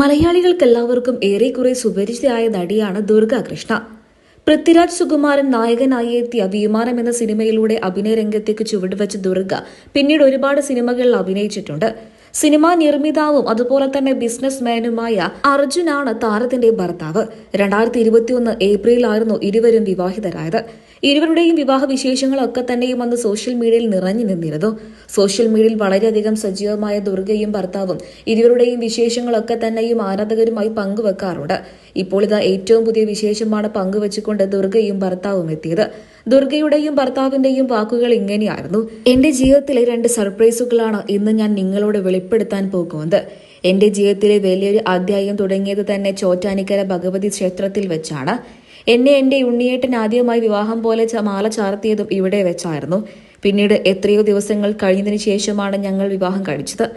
മലയാളികൾക്കെല്ലാവർക്കും ഏറെക്കുറെ സുപരിചിതയായ നടിയാണ് ദുർഗ കൃഷ്ണ. പൃഥ്വിരാജ് സുകുമാരൻ നായകനായി എത്തിയ വിമാനം എന്ന സിനിമയിലൂടെ അഭിനയ രംഗത്തേക്ക് ചുവടുവെച്ച ദുർഗ പിന്നീട് ഒരുപാട് സിനിമകളിൽ അഭിനയിച്ചിട്ടുണ്ട്. സിനിമാ നിർമ്മിതാവും അതുപോലെ തന്നെ ബിസിനസ് മാനുമായ അർജുനാണ് താരത്തിന്റെ ഭർത്താവ്. രണ്ടായിരത്തി ഇരുപത്തിയൊന്ന് ഏപ്രിലായിരുന്നു ഇരുവരും വിവാഹിതരായത്. ഇരുവരുടെയും വിവാഹ വിശേഷങ്ങളൊക്കെ തന്നെയും അന്ന് സോഷ്യൽ മീഡിയയിൽ നിറഞ്ഞു നിന്നിരുന്നു. സോഷ്യൽ മീഡിയയിൽ വളരെയധികം സജീവമായ ദുർഗയും ഭർത്താവും ഇരുവരുടെയും വിശേഷങ്ങളൊക്കെ തന്നെയും ആരാധകരുമായി പങ്കുവെക്കാറുണ്ട്. ഇപ്പോൾ ഇതാ ഏറ്റവും പുതിയ വിശേഷമാണ് പങ്കുവെച്ചുകൊണ്ട് ദുർഗയും ഭർത്താവും എത്തിയത്. ദുർഗയുടെയും ഭർത്താവിന്റെയും വാക്കുകൾ ഇങ്ങനെയായിരുന്നു. എന്റെ ജീവിതത്തിലെ രണ്ട് സർപ്രൈസുകളാണ് ഇന്ന് ഞാൻ നിങ്ങളോട് വെളിപ്പെടുത്താൻ പോകുന്നത്. എന്റെ ജീവിതത്തിലെ വലിയൊരു അധ്യായം തുടങ്ങിയത് തന്നെ ചോറ്റാനിക്കര ഭഗവതി ക്ഷേത്രത്തിൽ വെച്ചാണ്. എന്നെ എന്റെ ഉണ്ണിയേട്ടൻ ആദ്യമായി വിവാഹം പോലെ മാല ചാർത്തിയതും ഇവിടെ വെച്ചായിരുന്നു. പിന്നീട് എത്രയോ ദിവസങ്ങൾ കഴിഞ്ഞതിന് ശേഷമാണ് ഞങ്ങൾ വിവാഹം കഴിച്ചത്.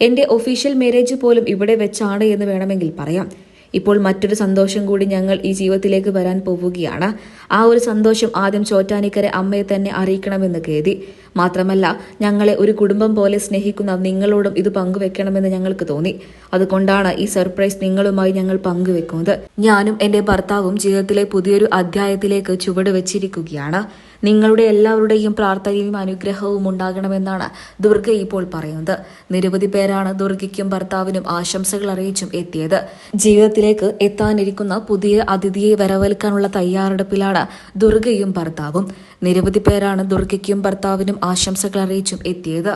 എന്റെ ഒഫീഷ്യൽ മാരേജ് പോലും ഇവിടെ വെച്ചാണ് എന്ന് വേണമെങ്കിൽ പറയാം. ഇപ്പോൾ മറ്റൊരു സന്തോഷം കൂടി ഞങ്ങൾ ഈ ജീവിതത്തിലേക്ക് വരാൻ പോവുകയാണ്. ആ ഒരു സന്തോഷം ആദ്യം ചോറ്റാനിക്കരെ അമ്മയെ തന്നെ അറിയിക്കണമെന്ന് കരുതി. മാത്രമല്ല ഞങ്ങളെ ഒരു കുടുംബം പോലെ സ്നേഹിക്കുന്ന നിങ്ങളോടും ഇത് പങ്കുവെക്കണമെന്ന് ഞങ്ങൾക്ക് തോന്നി. അതുകൊണ്ടാണ് ഈ സർപ്രൈസ് നിങ്ങളുമായി ഞങ്ങൾ പങ്കുവെക്കുന്നത്. ഞാനും എന്റെ ഭർത്താവും ജീവിതത്തിലെ പുതിയൊരു അധ്യായത്തിലേക്ക് ചുവട് വെച്ചിരിക്കുകയാണ്. നിങ്ങളുടെ എല്ലാവരുടെയും പ്രാർത്ഥനയും അനുഗ്രഹവും ഉണ്ടാകണമെന്നാണ് ദുർഗ ഇപ്പോൾ പറയുന്നത്. നിരവധി പേരാണ് ദുർഗയ്ക്കും ഭർത്താവിനും ആശംസകൾ അറിയിച്ചും എത്തിയത്. ജീവിതത്തിലേക്ക് എത്താനിരിക്കുന്ന പുതിയ അതിഥിയെ വരവേൽക്കാനുള്ള തയ്യാറെടുപ്പിലാണ് ദുർഗയും ഭർത്താവും. നിരവധി പേരാണ് ദുർഗയ്ക്കും ഭർത്താവിനും ആശംസകൾ അറിയിച്ചും എത്തിയത്.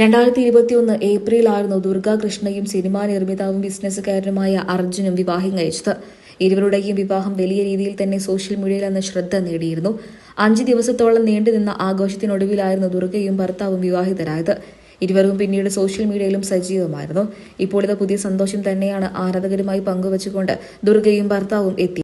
രണ്ടായിരത്തി ഇരുപത്തിയൊന്ന് ഏപ്രിലായിരുന്നു ദുർഗാകൃഷ്ണയും സിനിമാ നിർമ്മിതാവും ബിസിനസ്സുകാരനുമായ അർജുനും വിവാഹം കഴിച്ചത്. ഇരുവരുടെയും വിവാഹം വലിയ രീതിയിൽ തന്നെ സോഷ്യൽ മീഡിയയിൽ അന്ന് ശ്രദ്ധ നേടിയിരുന്നു. അഞ്ച് ദിവസത്തോളം നീണ്ടുനിന്ന ആഘോഷത്തിനൊടുവിലായിരുന്നു ദുർഗയും ഭർത്താവും വിവാഹിതരായത്. ഇരുവരും പിന്നീട് സോഷ്യൽ മീഡിയയിലും സജീവമായിരുന്നു. ഇപ്പോൾ പുതിയ സന്തോഷം തന്നെയാണ് ആരാധകരുമായി പങ്കുവച്ചുകൊണ്ട് ദുർഗയും ഭർത്താവും എത്തി.